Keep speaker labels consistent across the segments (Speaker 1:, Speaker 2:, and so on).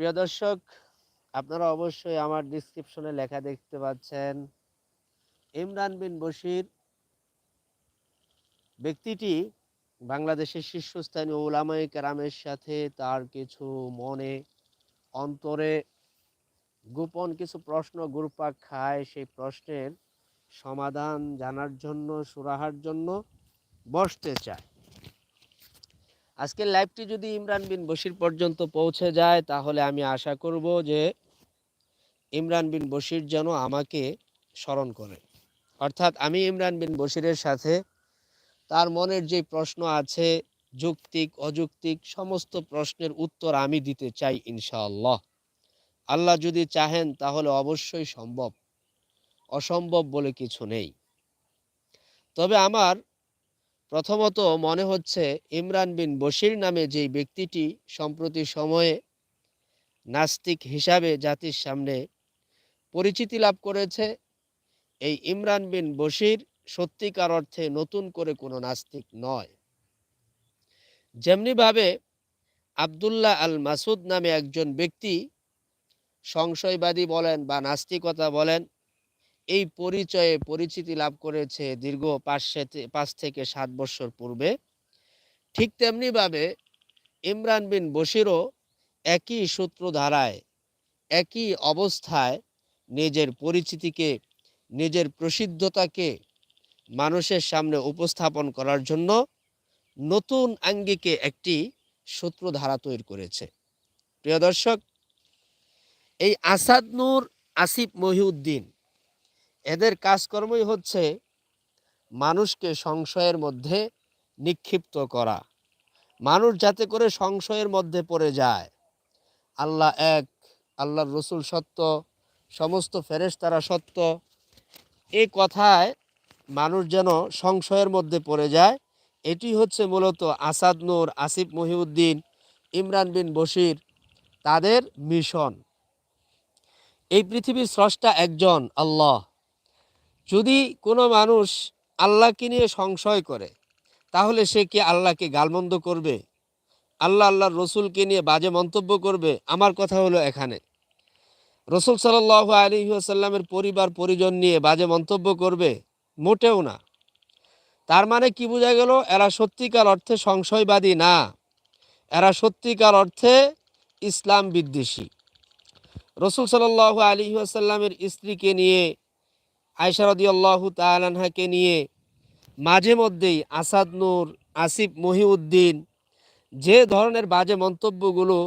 Speaker 1: প্রিয় দর্শক, আপনারা অবশ্যই আমার ডিসক্রিপশনে লেখা দেখতে পাচ্ছেন, ইমরান বিন বশির ব্যক্তিটি বাংলাদেশের শীর্ষস্থানীয় ওলামাই কেরামের সাথে তার কিছু মনে অন্তরে গোপন কিছু প্রশ্ন গুরুপাক খায়। সেই প্রশ্নের সমাধান জানার জন্য, সুরাহার জন্য বসতে চায়। আজকের লাইভটি যদি ইমরান বিন বশির পর্যন্ত পৌঁছে যায়, তাহলে আমি আশা করব যে ইমরান বিন বশির যেন আমাকে স্মরণ করে। অর্থাৎ আমি ইমরান বিন বশিরের সাথে তার মনের যে প্রশ্ন আছে, যৌক্তিক, অযৌক্তিক, সমস্ত প্রশ্নের উত্তর আমি দিতে চাই ইনশাআল্লাহ। আল্লাহ যদি চাহেন, তাহলে অবশ্যই সম্ভব। অসম্ভব বলে কিছু নেই। তবে আমার প্রথমত মনে হচ্ছে ইমরান বিন বশির নামে যেই ব্যক্তিটি সম্প্রতি সময়ে নাস্তিক হিসাবে জাতির সামনে পরিচিতি লাভ করেছে, এই ইমরান বিন বশির সত্যিকার অর্থে নতুন করে কোনো নাস্তিক নয়। যেমনিভাবে আবদুল্লাহ আল মাসুদ নামে একজন ব্যক্তি সংশয়বাদী বলেন বা নাস্তিকতা বলেন এই পরিচয়ে পরিচিতি লাভ করেছে দীর্ঘ পাঁচ পাঁচ থেকে সাত বছর পূর্বে। ঠিক তেমনিভাবে ইমরান বিন বশিরও একই সূত্রধারায়, একই অবস্থায় নিজের পরিচিতিকে, নিজের প্রসিদ্ধতাকে মানুষের সামনে উপস্থাপন করার জন্য নতুন আঙ্গিকে একটি সূত্রধারা তৈরি করেছে। প্রিয় দর্শক, এই আসাদ নূর আসিফ মহিউদ্দিন এদের কাজকর্মই হচ্ছে মানুষকে সংশয়ের মধ্যে নিক্ষিপ্ত করা। মানুষ যাতে করে সংশয়ের মধ্যে পড়ে যায়। আল্লাহ এক, আল্লাহর রসুল সত্য, সমস্ত ফেরেশতারা সত্য। এই কথায় মানুষ যেন সংশয়ের মধ্যে পড়ে যায়, এটি হচ্ছে মূলত আসাদ নূর, আসিফ মহিউদ্দিন, ইমরান বিন বশির তাদের মিশন। এই পৃথিবীর স্রষ্টা একজন আল্লাহ। যদি কোনো মানুষ আল্লাহকে নিয়ে সংশয় করে, তাহলে সে কি আল্লাহকে গালমন্দ করবে? আল্লাহ আল্লাহর রসুলকে নিয়ে বাজে মন্তব্য করবে? আমার কথা হলো এখানে। রসুল সাল্লাহ আলী আসাল্লামের পরিবার, পরিজন নিয়ে বাজে মন্তব্য করবে? মোটেও না। তার মানে কি বোঝা গেল? এরা সত্যিকার অর্থে সংশয়বাদী না। এরা সত্যিকার অর্থে ইসলাম বিদ্বেষী। রসুল সাল্লাহ আলী আসাল্লামের স্ত্রীকে নিয়ে আয়সারদি আল্লাহ তালানহাকে নিয়ে মাঝে মধ্যেই আসাদ নূর, আসিফ মহিউদ্দিন যে ধরনের বাজে মন্তব্যগুলো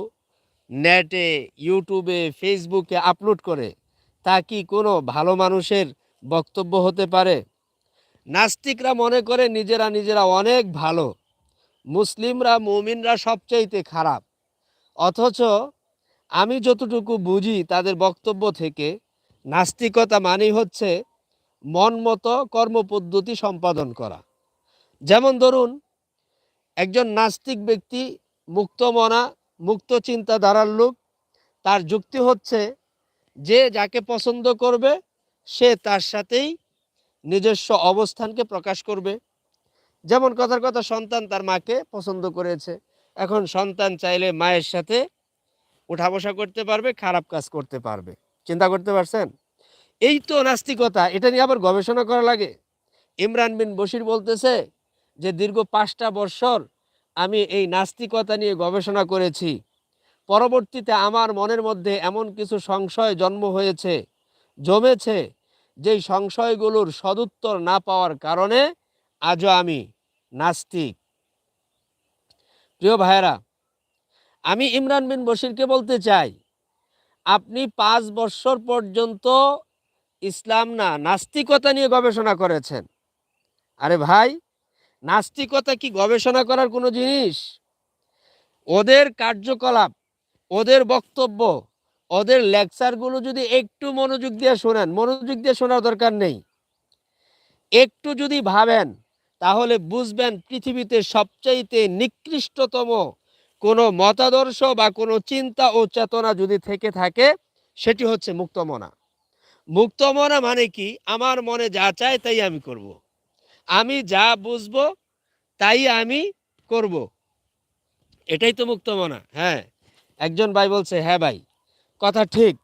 Speaker 1: নেটে, ইউটিউবে, ফেসবুকে আপলোড করে, তা কি কোনো ভালো মানুষের বক্তব্য হতে পারে? নাস্তিকরা মনে করে নিজেরা নিজেরা অনেক ভালো, মুসলিমরা, মুমিনরা সবচাইতে খারাপ। অথচ আমি যতটুকু বুঝি তাদের বক্তব্য থেকে, নাস্তিকতা মানেই হচ্ছে মন মতো কর্মপদ্ধতি সম্পাদন করা। যেমন ধরুন, একজন নাস্তিক ব্যক্তি মুক্ত মনা, মুক্ত চিন্তাধারার লোক, তার যুক্তি হচ্ছে যে যাকে পছন্দ করবে, সে তার সাথেই নিজস্ব অবস্থানকে প্রকাশ করবে। যেমন কথার কথা, সন্তান তার মাকে পছন্দ করেছে। এখন সন্তান চাইলে মায়ের সাথে উঠা বসা করতে পারবে, খারাপ কাজ করতে পারবে। চিন্তা করতে পারছেন? এই তো নাস্তিকতা, এটা নিয়ে আবার গবেষণা করা লাগে। ইমরান বিন বশির বলতেছে যে, দীর্ঘ পাঁচটা বৎসর আমি এই নাস্তিকতা নিয়ে গবেষণা করেছি। পরবর্তীতে আমার মনের মধ্যে এমন কিছু সংশয় জন্ম হয়েছে, জমেছে, যেই সংশয়গুলোর সদুত্তর না পাওয়ার কারণে আজও আমি নাস্তিক। প্রিয় ভাইয়েরা, আমি ইমরান বিন বশিরকে বলতে চাই, আপনি পাঁচ বৎসর পর্যন্ত ইসলাম না, নাস্তিকতা নিয়ে গবেষণা করেছেন। আরে ভাই, নাস্তিকতা কি গবেষণা করার কোনো জিনিস? ওদের কার্যকলাপ, ওদের বক্তব্য, ওদের লেকচারগুলো যদি একটু মনোযোগ দিয়ে শোনেন, মনোযোগ দিয়ে শোনার দরকার নেই। একটু যদি ভাবেন, তাহলে বুঝবেন পৃথিবীতে সবচাইতে নিকৃষ্টতম কোনো মতাদর্শ বা কোনো চিন্তা ও চেতনা যদি থেকে থাকে, সেটি হচ্ছে মুক্তমনা। মুক্তমনা মানে কি আমার মনে যা চায় তাই আমি করব। আমি যা বুঝব তাই আমি করব। এটাই তো মুক্তমনা হ্যাঁ একজন ভাই বলছে হ্যাঁ ভাই, কথা ঠিক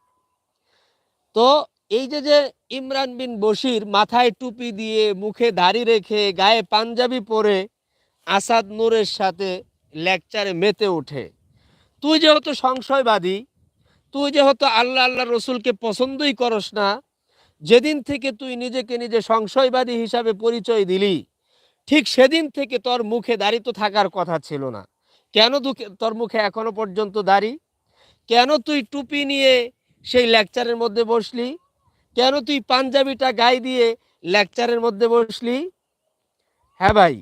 Speaker 1: তো এই যে যে ইমরান বিন বশির মাথায় টুপি দিয়ে মুখে দাড়ি রেখে গায়ে পাঞ্জাবি পরে আসাদ নূরের সাথে লেকচারে মেতে ওঠে তুই যেহেতু সংশয়বাদী তুই যেহেতু আল্লাহ আল্লাহ রসুলকে পছন্দই করস না, যেদিন থেকে তুই নিজেকে নিজে সংশয়বাদী হিসাবে পরিচয় দিলি, ঠিক সেদিন থেকে তোর মুখে দাড়ি তো থাকার কথা ছিল না। কেন তোর মুখে এখনও পর্যন্ত দাড়ি? কেন তুই টুপি নিয়ে সেই লেকচারের মধ্যে বসলি? কেন তুই পাঞ্জাবিটা গায়ে দিয়ে লেকচারের মধ্যে বসলি? হ্যাঁ ভাই,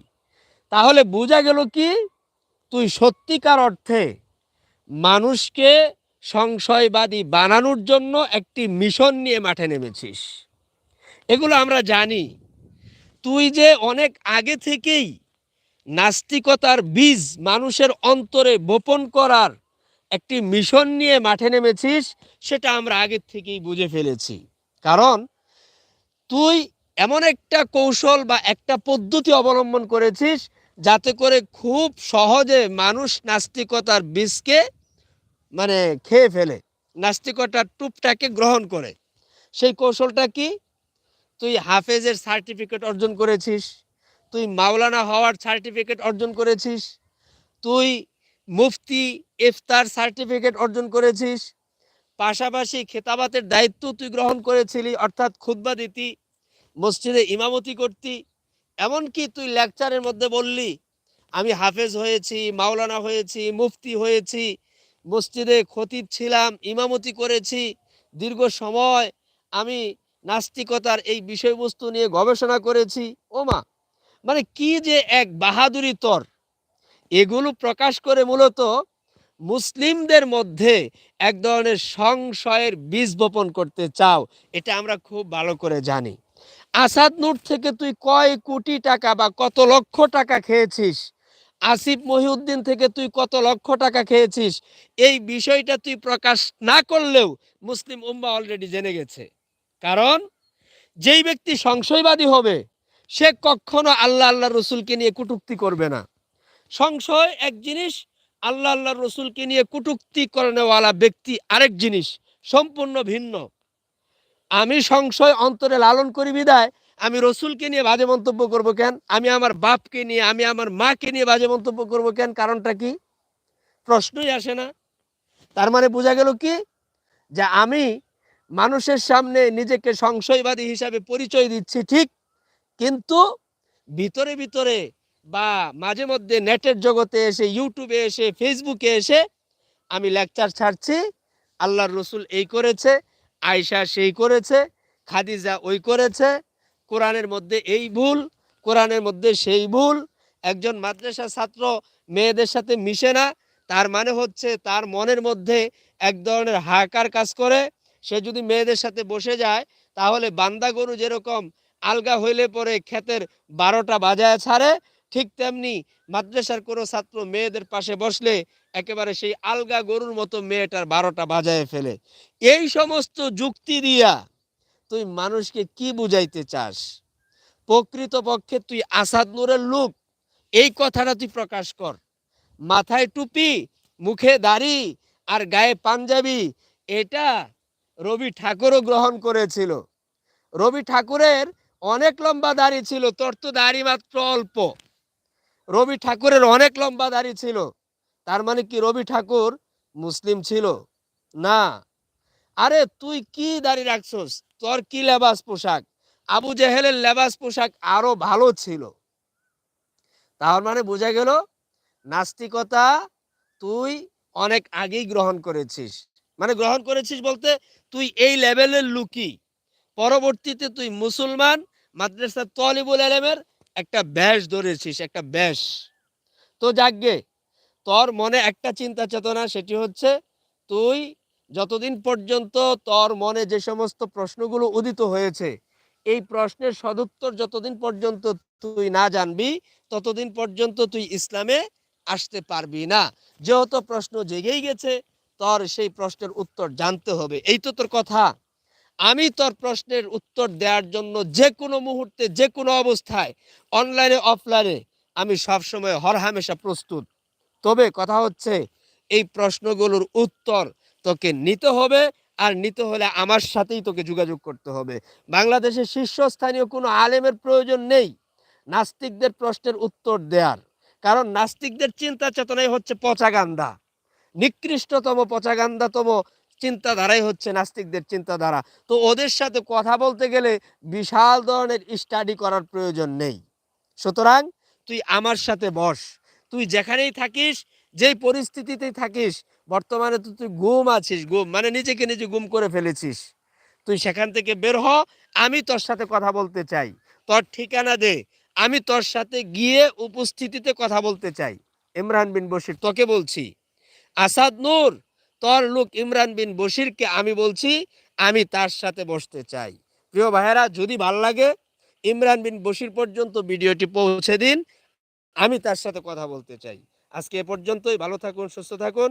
Speaker 1: তাহলে বোঝা গেল কি? তুই সত্যিকার অর্থে মানুষকে সংশয়বাদী বানানোর জন্য একটি মিশন নিয়ে মাঠে নেমেছিস। এগুলো আমরা জানি। তুই যে অনেক আগে থেকেই নাস্তিকতার বীজ মানুষের অন্তরে বপন করার একটি মিশন নিয়ে মাঠে নেমেছিস, সেটা আমরা আগের থেকেই বুঝে ফেলেছি। কারণ তুই এমন একটা কৌশল বা একটা পদ্ধতি অবলম্বন করেছিস, যাতে করে খুব সহজে মানুষ নাস্তিকতার বীজকে মানে খেয়ে ফেলে। নাস্তিকতার টুপটাকে গ্রহণ করে। সেই কৌশলটা কি? তুই হাফেজের সার্টিফিকেট অর্জন করেছিস, তুই মাওলানা হওয়ার সার্টিফিকেট অর্জন করেছিস, তুই মুফতি ইফতার সার্টিফিকেট অর্জন করেছিস, পাশাপাশি খেতাবাতের দায়িত্ব তুই গ্রহণ করেছিলি, অর্থাৎ খুদ্া দিতি, মসজিদে ইমামতি করতি, এমনকি তুই লেকচারের মধ্যে বললি, আমি হাফেজ হয়েছি, মাওলানা হয়েছি, মুফতি হয়েছি মসজিদে খতিব ছিলাম, ইমামতি করেছি। দীর্ঘ সময় আমি নাস্তিকতার এই বিষয়বস্তু নিয়ে গবেষণা করেছি। ওমা মানে কি যে এক বাহাদুরি তর। এগুলো প্রকাশ করে মূলত মুসলিমদের মধ্যে এক ধরনের সংশয়ের বীজ বপন করতে চাও, এটা আমরা খুব ভালো করে জানি। আসাদ নূর থেকে তুই কয় কোটি টাকা বা কত লক্ষ টাকা খেয়েছিস? আসিফ মহিউদ্দিন থেকে তুই কত লক্ষ টাকা খেয়েছিস? এই বিষয়টা তুই প্রকাশ না করলেও মুসলিম উম্মা অলরেডি জেনে গেছে। কারণ যেই ব্যক্তি সংশয়বাদী হবে, সে কখনো আল্লাহ আল্লাহ রসুলকে নিয়ে কুটুক্তি করবে না। সংশয় এক জিনিস, আল্লাহ আল্লাহ রসুলকে নিয়ে কুটুক্তি করেনেওয়ালা ব্যক্তি আরেক জিনিস, সম্পূর্ণ ভিন্ন। আমি সংশয় অন্তরে লালন করি বিদায়। আমি রসুলকে নিয়ে বাজে মন্তব্য করব কেন? আমি আমার বাপকে নিয়ে, আমি আমার মাকে নিয়ে বাজে মন্তব্য করব কেন? কারণটা কি? প্রশ্নই আসে না। তার মানে বোঝা গেল কি? যে আমি মানুষের সামনে নিজেকে সংশয়বাদী হিসাবে পরিচয় দিচ্ছি ঠিক, কিন্তু ভিতরে ভিতরে বা মাঝে মধ্যে নেটের জগতে এসে ইউটিউবে এসে ফেসবুকে এসে আমি লেকচার ছাড়ছি, আল্লাহর রসুল এই করেছে আয়সা সেই করেছে, খাদিজা ওই করেছে কোরআনের মধ্যে এই ভুল, কোরআনের মধ্যে সেই ভুল। একজন মাদ্রাসা ছাত্র মেয়েদের সাথে মিশে না, তার মানে হচ্ছে তার মনের মধ্যে এক ধরনের হাহাকার কাজ করে। সে যদি মেয়েদের সাথে বসে যায়, তাহলে বান্দা গরু যেরকম আলগা হইলে পরে ক্ষেতের বারোটা বাজায় ছাড়ে, ঠিক তেমনি মাদ্রাসার কোনো ছাত্র মেয়েদের পাশে বসলে একেবারে সেই আলগা গরুর মতো মেয়েটার বারোটা বাজায় ফেলে। এই সমস্ত যুক্তি দিয়া তুই মানুষকে কি বুঝাইতে চাস? প্রকৃতপক্ষে তুই আসাদ নূরের লোক। এই কথাটা তুই প্রকাশ কর। মাথায় টুপি, মুখে দাড়ি আর গায়ে পাঞ্জাবি, এটা রবি ঠাকুরও গ্রহণ করেছিল। রবি ঠাকুরের অনেক লম্বা দাড়ি ছিল, তোর তো দাড়ি মাত্র অল্প। রবি ঠাকুরের অনেক লম্বা দাড়ি ছিল, তার মানে কি রবি ঠাকুর মুসলিম ছিল? না। আরে তুই কি দাড়ি রাখছস? তোর কি লেবাস পোশাক? আবু জেহেলের লেবাস পোশাক আরও ভালো ছিল। তার মানে বোঝা গেল, নাস্তিকতা তুই অনেক আগেই গ্রহণ করেছিস। মানে গ্রহণ করেছিস বলতে তুই এই লেভেলের লুকি। পরবর্তীতে তুই মুসলমান মাদ্রাসা তলিবুল আলমের একটা ব্যাস ধরেছিস, একটা ব্যাস। তো যাকগে তোর মনে একটা চিন্তা চেতনা, সেটি হচ্ছে তুই যতদিন পর্যন্ত তোর মনে যে সমস্ত প্রশ্নগুলো উদিত হয়েছে, এই প্রশ্নের সদুত্তর যতদিন পর্যন্ত তুই না জানবি, ততদিন পর্যন্ত তুই ইসলামে আসতে পারবি না। যেহেতু প্রশ্ন জেগেই গেছে, তোর সেই প্রশ্নের উত্তর জানতে হবে। এই তো তোর কথা। আমি তোর প্রশ্নের উত্তর দেওয়ার জন্য যে কোনো মুহূর্তে, যে কোনো অবস্থায়, অনলাইনে, অফলাইনে আমি সবসময় হরহামেশা প্রস্তুত। তবে কথা হচ্ছে, এই প্রশ্নগুলোর উত্তর তোকে নিতে হবে আর নিতে হলে আমার সাথেই তোকে যোগাযোগ করতে হবে। বাংলাদেশের শীর্ষস্থানীয় কোনো আলেমের প্রয়োজন নেই। নাস্তিকদের প্রশ্নের উত্তর দেওয়ার কারণ নাস্তিকদের চিন্তা চেতনাই হচ্ছে পচাগান্দা নিকৃষ্টতম পচাগান্দাতম চিন্তাধারাই হচ্ছে নাস্তিকদের চিন্তাধারা। তো ওদের সাথে কথা বলতে গেলে বিশাল ধরনের স্টাডি করার প্রয়োজন নেই। সুতরাং তুই আমার সাথে বস। তুই যেখানেই থাকিস, যেই পরিস্থিতিতেই থাকিস বর্তমানে তো তুই গুম আছিস, গুম। মানে নিজেকে নিজে গুম করে ফেলেছিস। তুই সেখান থেকে বের হ, আমি তোর সাথে কথা বলতে চাই। তোর ঠিকানা দে। আমি তোর সাথে গিয়ে উপস্থিতিতে কথা বলতে চাই। ইমরান বিন বশির, তোকে বলছি। আসাদ নূর, তোর লোক ইমরান বিন বশিরকে আমি বলছি, আমি তার সাথে বসতে চাই। প্রিয় ভাইয়েরা, যদি ভালো লাগে, ইমরান বিন বশির পর্যন্ত ভিডিওটি পৌঁছে দিন। আমি তার সাথে কথা বলতে চাই। আজকে এ পর্যন্তই। ভালো থাকুন, সুস্থ থাকুন।